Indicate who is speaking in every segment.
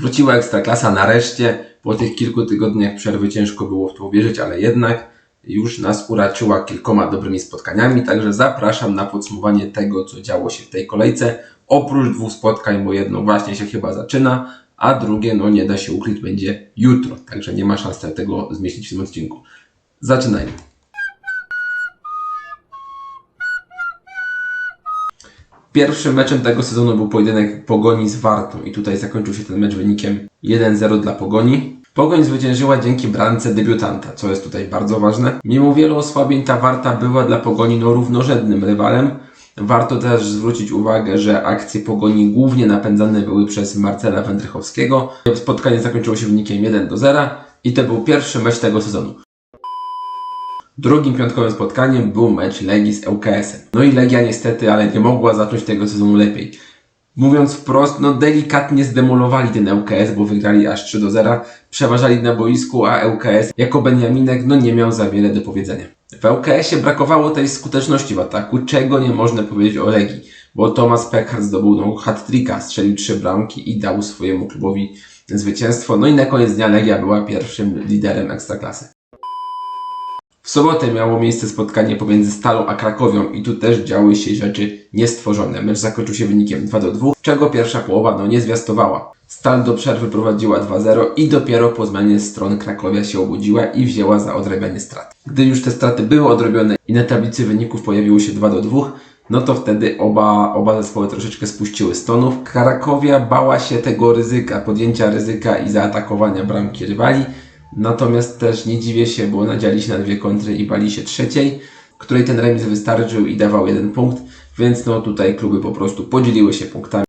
Speaker 1: Wróciła Ekstraklasa nareszcie. Po tych kilku tygodniach przerwy ciężko było w to uwierzyć, ale jednak już nas uraczyła kilkoma dobrymi spotkaniami, także zapraszam na podsumowanie tego, co działo się w tej kolejce. Oprócz dwóch spotkań, bo jedno właśnie się chyba zaczyna, a drugie, no nie da się ukryć, będzie jutro, także nie ma szans tego zmieścić w tym odcinku. Zaczynajmy. Pierwszym meczem tego sezonu był pojedynek Pogoni z Wartą i tutaj zakończył się ten mecz wynikiem 1-0 dla Pogoni. Pogoń zwyciężyła dzięki bramce debiutanta, co jest tutaj bardzo ważne. Mimo wielu osłabień ta Warta była dla Pogoni no równorzędnym rywalem. Warto też zwrócić uwagę, że akcje Pogoni głównie napędzane były przez Marcela Wędrychowskiego. Spotkanie zakończyło się wynikiem 1 do 0 i to był pierwszy mecz tego sezonu. Drugim piątkowym spotkaniem był mecz Legii z ŁKS-em. No i Legia niestety, ale nie mogła zacząć tego sezonu lepiej. Mówiąc wprost, no delikatnie zdemolowali ten ŁKS, bo wygrali aż 3 do 0, przeważali na boisku, a ŁKS jako Beniaminek no nie miał za wiele do powiedzenia. W ŁKS-ie brakowało tej skuteczności w ataku, czego nie można powiedzieć o Legii, bo Thomas Pekar zdobył no, hat-tricka, strzelił trzy bramki i dał swojemu klubowi zwycięstwo. No i na koniec dnia Legia była pierwszym liderem Ekstraklasy. W sobotę miało miejsce spotkanie pomiędzy Stalą a Krakowią i tu też działy się rzeczy niestworzone. Mecz zakończył się wynikiem 2 do 2, czego pierwsza połowa no nie zwiastowała. Stal do przerwy prowadziła 2-0 i dopiero po zmianie stron Krakowia się obudziła i wzięła za odrabianie strat. Gdy już te straty były odrobione i na tablicy wyników pojawiło się 2 do 2, no to wtedy oba, oba zespoły troszeczkę spuściły stonów. Krakowia bała się tego ryzyka, podjęcia ryzyka i zaatakowania bramki rywali. Natomiast też nie dziwię się, bo nadziali się na dwie kontry i bali się trzeciej, której ten remis wystarczył i dawał jeden punkt, więc no tutaj kluby po prostu podzieliły się punktami.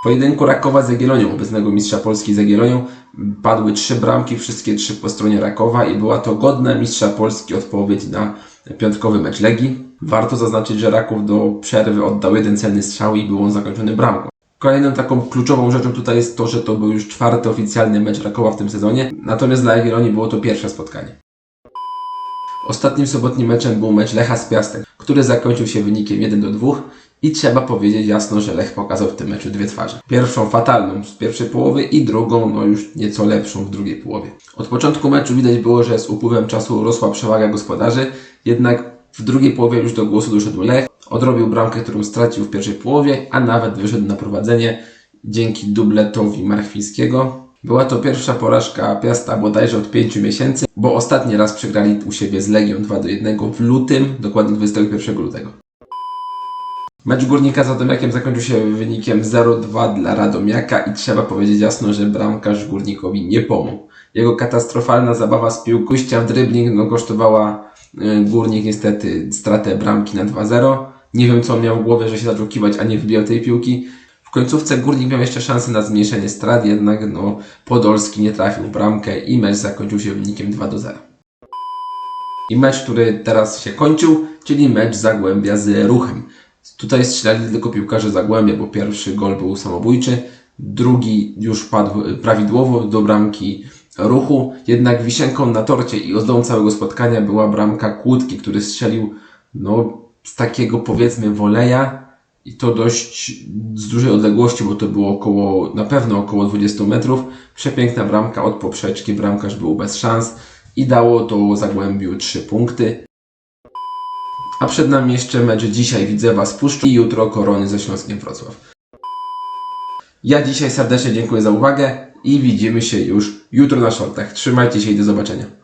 Speaker 1: W pojedynku Rakowa z Jagiellonią, obecnego mistrza Polski z Jagiellonią, padły trzy bramki, wszystkie trzy po stronie Rakowa i była to godna mistrza Polski odpowiedź na piątkowy mecz Legii. Warto zaznaczyć, że Raków do przerwy oddał jeden celny strzał i był on zakończony bramką. Kolejną taką kluczową rzeczą tutaj jest to, że to był już czwarty oficjalny mecz Rakowa w tym sezonie, natomiast dla Jagiellonii było to pierwsze spotkanie. Ostatnim sobotnim meczem był mecz Lecha z Piastem, który zakończył się wynikiem 1 do 2 i trzeba powiedzieć jasno, że Lech pokazał w tym meczu dwie twarze. Pierwszą fatalną z pierwszej połowy i drugą no już nieco lepszą w drugiej połowie. Od początku meczu widać było, że z upływem czasu rosła przewaga gospodarzy, jednak w drugiej połowie już do głosu doszedł Lech, odrobił bramkę, którą stracił w pierwszej połowie, a nawet wyszedł na prowadzenie dzięki dubletowi Marchwińskiego. Była to pierwsza porażka Piasta bodajże od 5 miesięcy, bo ostatni raz przegrali u siebie z Legią 2 do 1 w lutym, dokładnie 21 lutego. Mecz Górnika z Radomiakiem zakończył się wynikiem 0-2 dla Radomiaka i trzeba powiedzieć jasno, że bramkarz Górnikowi nie pomógł. Jego katastrofalna zabawa z piłką, pójścia w dribbling no, kosztowała Górnik niestety stratę bramki na 2-0. Nie wiem co on miał w głowie, że się zaczął kiwać, a nie wbijał tej piłki. W końcówce Górnik miał jeszcze szansę na zmniejszenie strat, jednak no, Podolski nie trafił w bramkę i mecz zakończył się wynikiem 2 do 0. I mecz, który teraz się kończył, czyli mecz Zagłębia z Ruchem. Tutaj strzelali tylko piłkarze Zagłębia, bo pierwszy gol był samobójczy, drugi już padł prawidłowo do bramki Ruchu, jednak wisienką na torcie i ozdą całego spotkania była bramka Kłódki, który strzelił no, z takiego powiedzmy woleja i to dość z dużej odległości, bo to było około, na pewno około 20 metrów. Przepiękna bramka od poprzeczki, bramkarz był bez szans i dało to Zagłębiu 3 punkty. A przed nami jeszcze mecz dzisiaj Widzewa z Puszczą i jutro Korony ze Śląskiem Wrocław. Ja dzisiaj serdecznie dziękuję za uwagę i widzimy się już jutro na shortach. Trzymajcie się i do zobaczenia.